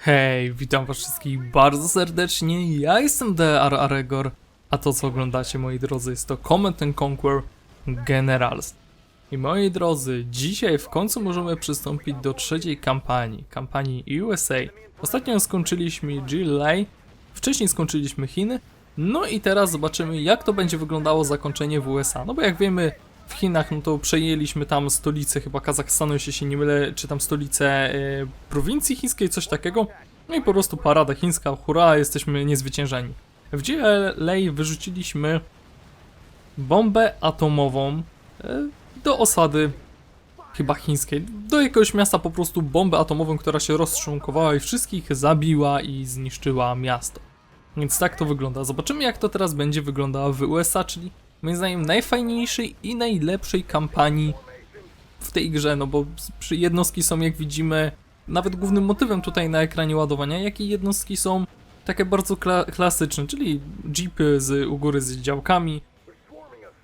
Hej, witam was wszystkich bardzo serdecznie, ja jestem DR Aregor, a to co oglądacie moi drodzy jest to and Conquer Generals. I moi drodzy, dzisiaj w końcu możemy przystąpić do trzeciej kampanii, kampanii USA. Ostatnio skończyliśmy GLA, wcześniej skończyliśmy Chiny, no i teraz zobaczymy jak to będzie wyglądało zakończenie w USA. No bo jak wiemy, w Chinach no to przejęliśmy tam stolicę chyba Kazachstanu, jeśli się nie mylę, czy tam stolicę e, prowincji chińskiej, coś takiego. No i po prostu parada chińska, hurra, jesteśmy niezwyciężeni. W GLA wyrzuciliśmy bombę atomową e, do osady chyba chińskiej, do jakiegoś miasta po prostu bombę atomową, która się roztrząkowała i wszystkich zabiła i zniszczyła miasto. Więc tak to wygląda. Zobaczymy jak to teraz będzie wyglądało w USA, czyli moim zdaniem najfajniejszej i najlepszej kampanii w tej grze, no bo jednostki są jak widzimy nawet głównym motywem tutaj na ekranie ładowania, jak i jednostki są takie bardzo kla klasyczne, czyli jeepy z, u góry z działkami,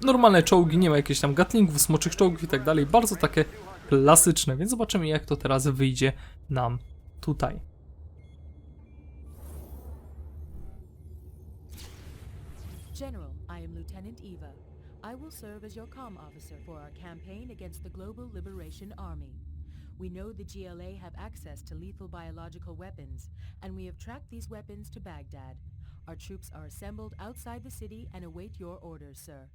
normalne czołgi, nie ma jakichś tam gatlingów, smoczych czołgów i tak dalej, bardzo takie klasyczne, więc zobaczymy jak to teraz wyjdzie nam tutaj. General, I am Lieutenant Eva. I will serve as your comm officer for our campaign against the Global Liberation Army. We know the GLA have access to lethal biological weapons, and we have tracked these weapons to Baghdad. Our troops are assembled outside the city and await your orders, sir.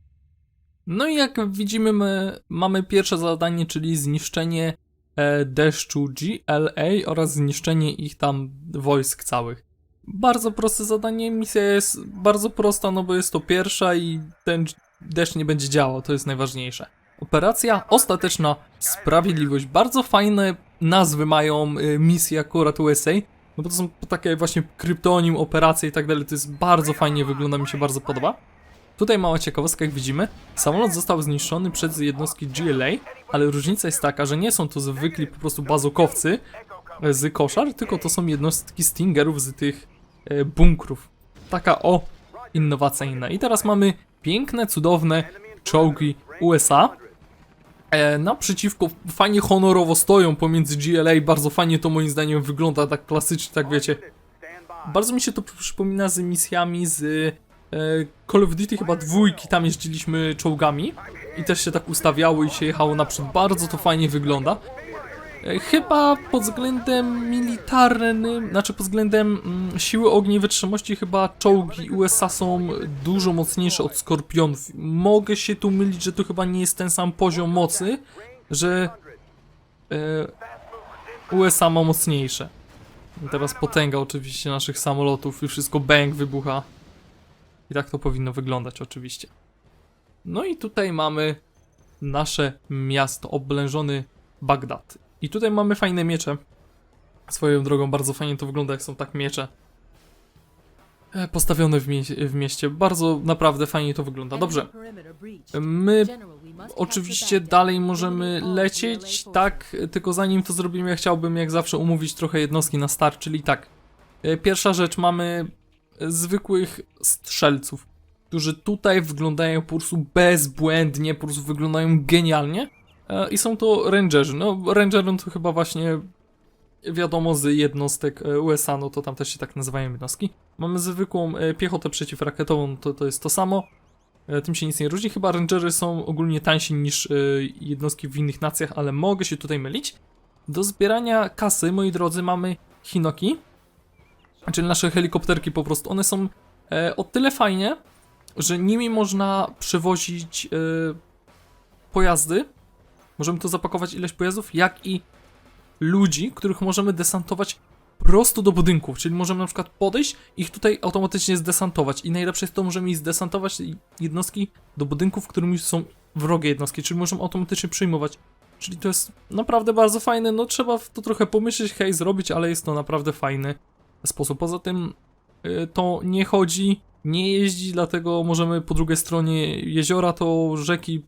No i jak widzimy, my mamy pierwsze zadanie, czyli zniszczenie e, deszczu GLA oraz zniszczenie ich tam wojsk całych. Bardzo proste zadanie, misja jest bardzo prosta, no bo jest to pierwsza i ten deszcz nie będzie działał, to jest najważniejsze. Operacja Ostateczna Sprawiedliwość. Bardzo fajne nazwy mają y, misje akurat USA, no bo to są takie właśnie kryptonim, operacje i tak dalej, to jest bardzo fajnie wygląda, mi się bardzo podoba. Tutaj mała ciekawostka, jak widzimy, samolot został zniszczony przez jednostki GLA, ale różnica jest taka, że nie są to zwykli po prostu bazokowcy e, z koszar, tylko to są jednostki Stingerów z tych bunkrów. Taka o innowacyjna. I teraz mamy piękne, cudowne czołgi USA. E, naprzeciwko fajnie honorowo stoją pomiędzy GLA, bardzo fajnie to moim zdaniem wygląda, tak klasycznie, tak wiecie. Bardzo mi się to przypomina z misjami z e, Call of Duty chyba dwójki, tam jeździliśmy czołgami i też się tak ustawiało i się jechało naprzód, bardzo to fajnie wygląda. E, Chyba pod względem militarnym, znaczy pod względem mm, siły ognia i chyba czołgi USA są dużo mocniejsze od Skorpionów. Mogę się tu mylić, że to chyba nie jest ten sam poziom mocy, że e, USA ma mocniejsze. Teraz potęga oczywiście naszych samolotów i wszystko bang wybucha. I tak to powinno wyglądać oczywiście. No i tutaj mamy nasze miasto, oblężony Bagdad. I tutaj mamy fajne miecze. Swoją drogą bardzo fajnie to wygląda, jak są tak miecze. e, Postawione w, mie w mieście. Bardzo naprawdę fajnie to wygląda. Dobrze. Breached. My oczywiście dalej możemy lecieć, tak, tylko zanim to zrobimy, ja chciałbym jak zawsze umówić trochę jednostki na start, czyli tak. e, Pierwsza rzecz, mamy zwykłych strzelców, którzy tutaj wyglądają po prostu bezbłędnie, po prostu wyglądają genialnie. E, I są to rangerzy. No, rangerom to chyba właśnie wiadomo z jednostek e, USA, no to tam też się tak nazywają jednostki. Mamy zwykłą e, piechotę przeciwrakietową, to, to jest to samo. Tym się nic nie różni. Chyba rangery są ogólnie tańsi niż jednostki w innych nacjach, ale mogę się tutaj mylić. Do zbierania kasy, moi drodzy, mamy Hinoki, czyli nasze helikopterki po prostu. One są o tyle fajnie, że nimi można przewozić pojazdy. Możemy tu zapakować ileś pojazdów, jak i ludzi, których możemy desantować prosto do budynków, czyli możemy na przykład podejść ich tutaj automatycznie zdesantować. I najlepsze jest to, możemy ich zdesantować jednostki do budynków, w są wrogie jednostki, czyli możemy automatycznie przyjmować. Czyli to jest naprawdę bardzo fajne, no trzeba w to trochę pomyśleć, hej, zrobić, ale jest to naprawdę fajny sposób. Poza tym y, to nie chodzi, nie jeździ, dlatego możemy po drugiej stronie jeziora to rzeki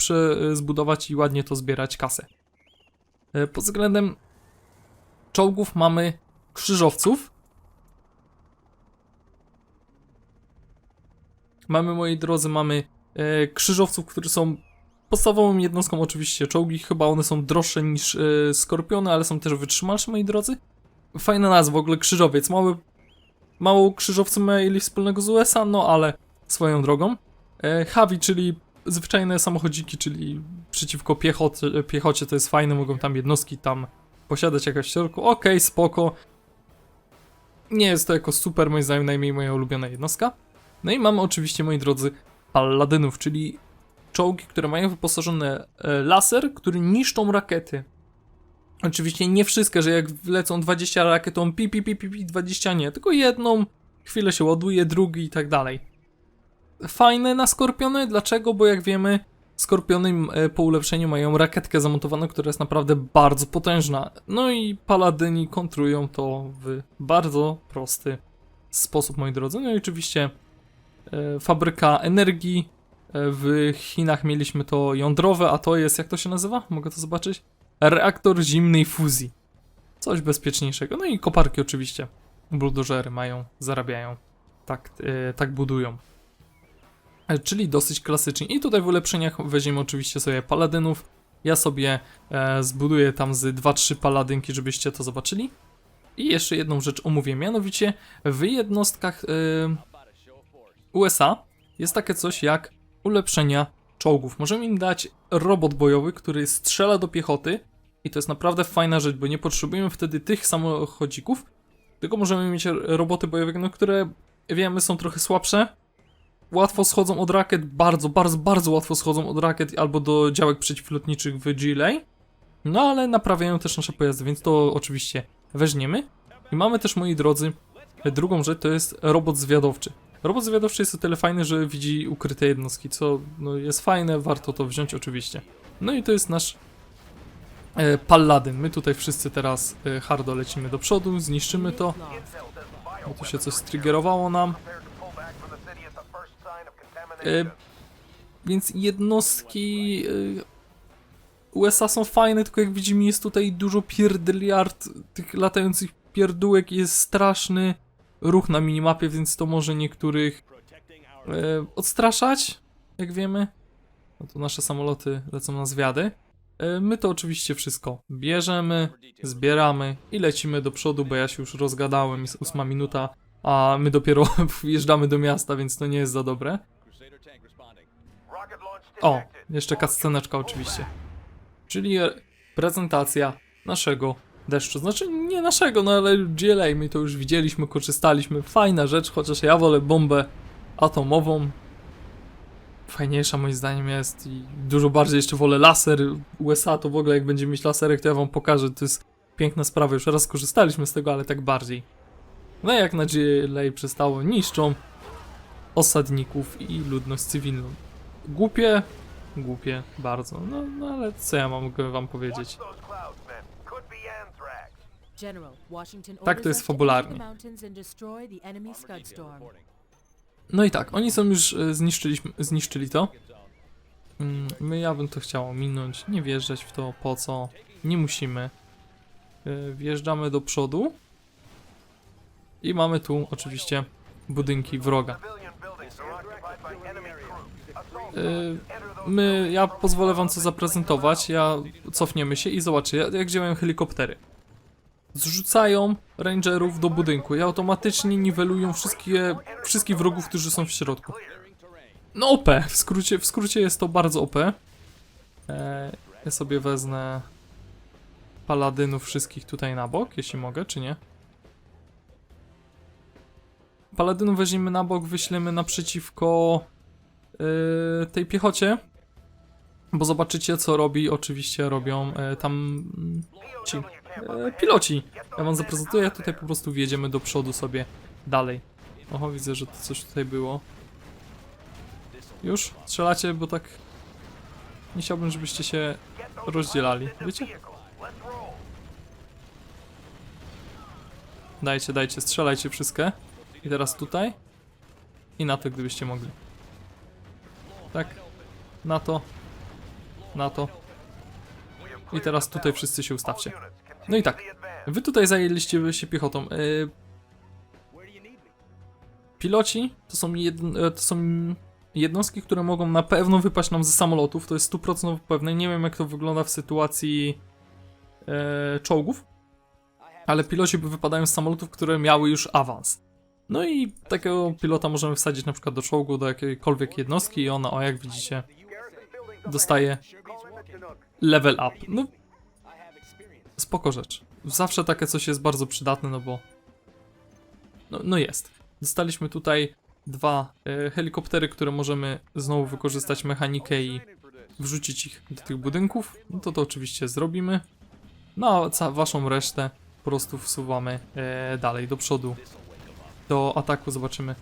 zbudować i ładnie to zbierać kasę. Y, Pod względem czołgów mamy krzyżowców. Mamy, moi drodzy, mamy e, krzyżowców, którzy są podstawową jednostką oczywiście czołgi. Chyba one są droższe niż e, skorpiony, ale są też wytrzymalsze, moi drodzy. Fajna nazwa w ogóle, krzyżowiec. Mały, mało krzyżowcy mieli wspólnego z USA, no ale swoją drogą. E, Havi, czyli zwyczajne samochodziki, czyli przeciwko piechoty, piechocie, to jest fajne, mogą tam jednostki tam posiadać jakaś w środku. Okej, spoko. Nie jest to jako super, moim zdaniem, najmniej moja ulubiona jednostka. No i mamy oczywiście, moi drodzy, paladynów, czyli czołgi, które mają wyposażone e, laser, który niszczą rakiety. Oczywiście nie wszystkie, że jak wlecą 20 rakiet, to pi, pi, pi, pi, pi, 20 nie, tylko jedną, chwilę się ładuje, drugi i tak dalej. Fajne na Skorpiony, dlaczego? Bo jak wiemy, Skorpiony e, po ulepszeniu mają rakietkę zamontowaną, która jest naprawdę bardzo potężna. No i Paladyni kontrują to w bardzo prosty sposób, moi drodzy. No i oczywiście e, fabryka energii. E, w Chinach mieliśmy to jądrowe, a to jest, jak to się nazywa? Mogę to zobaczyć? Reaktor zimnej fuzji. Coś bezpieczniejszego. No i koparki oczywiście. Buldożery mają, zarabiają. Tak, e, tak budują. E, Czyli dosyć klasycznie. I tutaj w ulepszeniach weźmiemy oczywiście sobie paladynów. Ja sobie e, zbuduję tam z 2-3 paladynki, żebyście to zobaczyli. I jeszcze jedną rzecz omówię, mianowicie w jednostkach e, USA jest takie coś jak ulepszenia czołgów. Możemy im dać robot bojowy, który strzela do piechoty i to jest naprawdę fajna rzecz, bo nie potrzebujemy wtedy tych samochodzików, tylko możemy mieć roboty bojowe, no, które wiemy są trochę słabsze, łatwo schodzą od rakiet, bardzo, bardzo, bardzo łatwo schodzą od rakiet albo do działek przeciwlotniczych w GLA. No ale naprawiają też nasze pojazdy, więc to oczywiście weźmiemy. I mamy też, moi drodzy, drugą rzecz to jest robot zwiadowczy. Robot zwiadowczy jest o tyle fajny, że widzi ukryte jednostki, co no, jest fajne, warto to wziąć oczywiście. No i to jest nasz e, Paladyn. My tutaj wszyscy teraz e, hardo lecimy do przodu, zniszczymy to. Bo tu się coś striggerowało nam. E, więc jednostki USA są fajne, tylko jak widzimy jest tutaj dużo pierdyliard tych latających pierdółek, jest straszny ruch na minimapie, więc to może niektórych odstraszać, jak wiemy. No to nasze samoloty lecą na zwiady. E, my to oczywiście wszystko bierzemy, zbieramy i lecimy do przodu, bo ja się już rozgadałem, jest ósma minuta, a my dopiero wjeżdżamy do miasta, więc to nie jest za dobre. O, jeszcze cutsceneczka oczywiście. Czyli prezentacja naszego deszczu. Znaczy nie naszego, no ale GLA my to już widzieliśmy, korzystaliśmy. Fajna rzecz, chociaż ja wolę bombę atomową. Fajniejsza moim zdaniem jest i dużo bardziej jeszcze wolę laser. USA to w ogóle jak będziemy mieć laserek, to ja wam pokażę. To jest piękna sprawa. Już raz korzystaliśmy z tego, ale tak bardziej. No i jak na GLA przystało, niszczą osadników i ludność cywilną. Głupie, głupie bardzo. No, no ale co ja mam mogę wam powiedzieć? Tak to jest fabularnie. No i tak, oni są już e, zniszczyli to. Mm, My, ja bym to chciał minąć, nie wjeżdżać w to, po co, nie musimy. E, Wjeżdżamy do przodu. I mamy tu oczywiście budynki wroga. E, My, ja pozwolę wam co zaprezentować, ja cofniemy się i zobaczcie, jak działają helikoptery. Zrzucają rangerów do budynku i automatycznie niwelują wszystkie, wszystkich wrogów, którzy są w środku. No OP, w skrócie, w skrócie jest to bardzo OP. E, ja sobie wezmę paladynów wszystkich tutaj na bok, jeśli mogę, czy nie? Paladynów weźmiemy na bok, wyślemy naprzeciwko e, tej piechocie. Bo zobaczycie, co robi, oczywiście robią e, tam mm, ci e, piloci. Ja wam zaprezentuję, tutaj po prostu wjedziemy do przodu sobie dalej. Oho, widzę, że to coś tutaj było. Już? Strzelacie, bo tak... Nie chciałbym, żebyście się rozdzielali, wiecie? Dajcie, dajcie, strzelajcie wszystkie. I teraz tutaj. I na to, gdybyście mogli. Tak. Na to. Na to. I teraz tutaj wszyscy się ustawcie. No i tak. Wy tutaj zajęliście się piechotą. Yy, piloci to są, jedn, e, to są jednostki, które mogą na pewno wypaść nam ze samolotów. To jest 100% pewne. Nie wiem, jak to wygląda w sytuacji e, czołgów. ale piloci wypadają z samolotów, które miały już awans. No i takiego pilota możemy wsadzić na przykład do czołgu, do jakiejkolwiek jednostki i ona, o jak widzicie, dostaje level up. No, spoko rzecz. Zawsze takie coś jest bardzo przydatne, no bo... No, no jest. Dostaliśmy tutaj dwa e, helikoptery, które możemy znowu wykorzystać mechanikę i wrzucić ich do tych budynków. No to to oczywiście zrobimy. No a waszą resztę po prostu wsuwamy e, dalej, do przodu. Do ataku zobaczymy.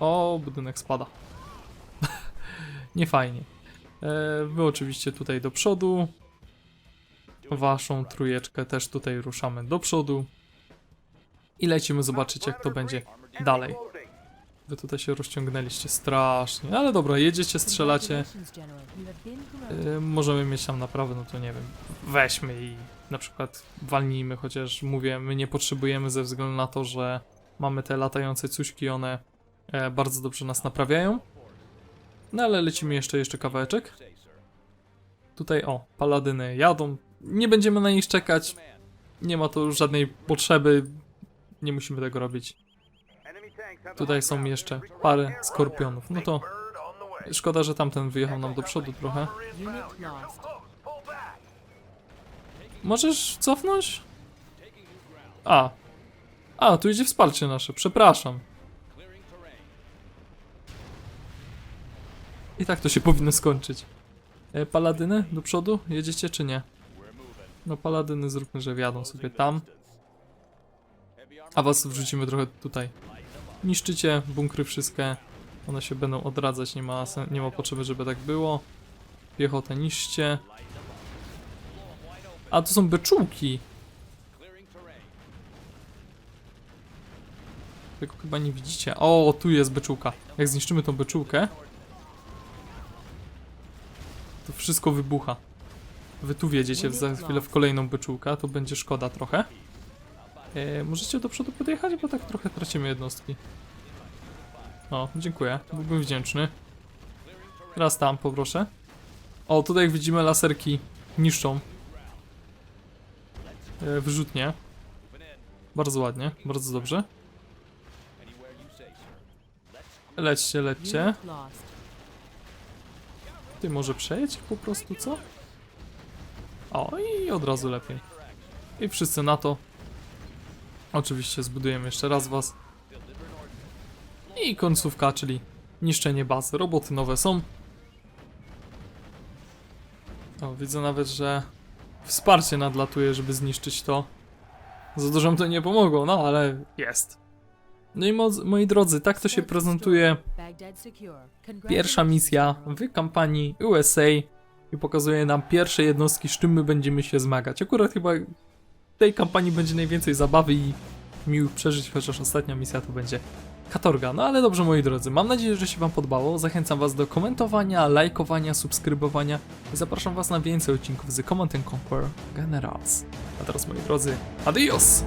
O, budynek spada. Nie fajnie. E, wy oczywiście tutaj do przodu. Waszą trójeczkę też tutaj ruszamy do przodu. I lecimy zobaczyć jak to będzie dalej. Wy tutaj się rozciągnęliście strasznie, ale dobra, jedziecie, strzelacie. Congratulations, General. You have been promoted. Y, możemy mieć tam naprawę, no to nie wiem, weźmy i na przykład walnijmy, chociaż mówię, my nie potrzebujemy ze względu na to, że mamy te latające cuśki, one e, bardzo dobrze nas naprawiają. No ale lecimy jeszcze, jeszcze kawałeczek. Tutaj o, paladyny jadą, nie będziemy na nich czekać, nie ma tu żadnej potrzeby, nie musimy tego robić. Tutaj są jeszcze parę skorpionów, no to szkoda, że tamten wyjechał nam do przodu trochę. Możesz cofnąć? A. A, tu idzie wsparcie nasze, przepraszam. I tak to się powinno skończyć. E, paladyny do przodu? Jedziecie czy nie? No paladyny zróbmy, że wjadą sobie tam. A was wrzucimy trochę tutaj. Niszczycie bunkry wszystkie. One się będą odradzać, nie ma, nie ma potrzeby, żeby tak było. Piechotę niszcie. A to są beczułki. Tego chyba nie widzicie. O, tu jest beczułka. Jak zniszczymy tą beczułkę, to wszystko wybucha. Wy tu wjedziecie za chwilę w kolejną beczułkę, to będzie szkoda trochę. E, możecie do przodu podjechać, bo tak trochę tracimy jednostki. O, dziękuję. Byłbym wdzięczny. Teraz tam, poproszę. O, tutaj jak widzimy laserki niszczą e, wyrzutnie. Bardzo ładnie, bardzo dobrze. Lećcie, lećcie. Ty może przejedź po prostu, co? O, i od razu lepiej. I wszyscy na to. Oczywiście zbudujemy jeszcze raz was. I końcówka, czyli niszczenie bazy. Roboty nowe są. O, widzę nawet, że wsparcie nadlatuje, żeby zniszczyć to. Za dużo to nie pomogło, no ale jest. No i mo- moi drodzy, tak to się prezentuje pierwsza misja w kampanii USA i pokazuje nam pierwsze jednostki, z czym my będziemy się zmagać. Akurat chyba w tej kampanii będzie najwięcej zabawy i miłych przeżyć, chociaż ostatnia misja to będzie katorga. No ale dobrze moi drodzy, mam nadzieję, że się wam podobało. Zachęcam was do komentowania, lajkowania, subskrybowania i zapraszam was na więcej odcinków z Command and Conquer Generals. A teraz moi drodzy, adios!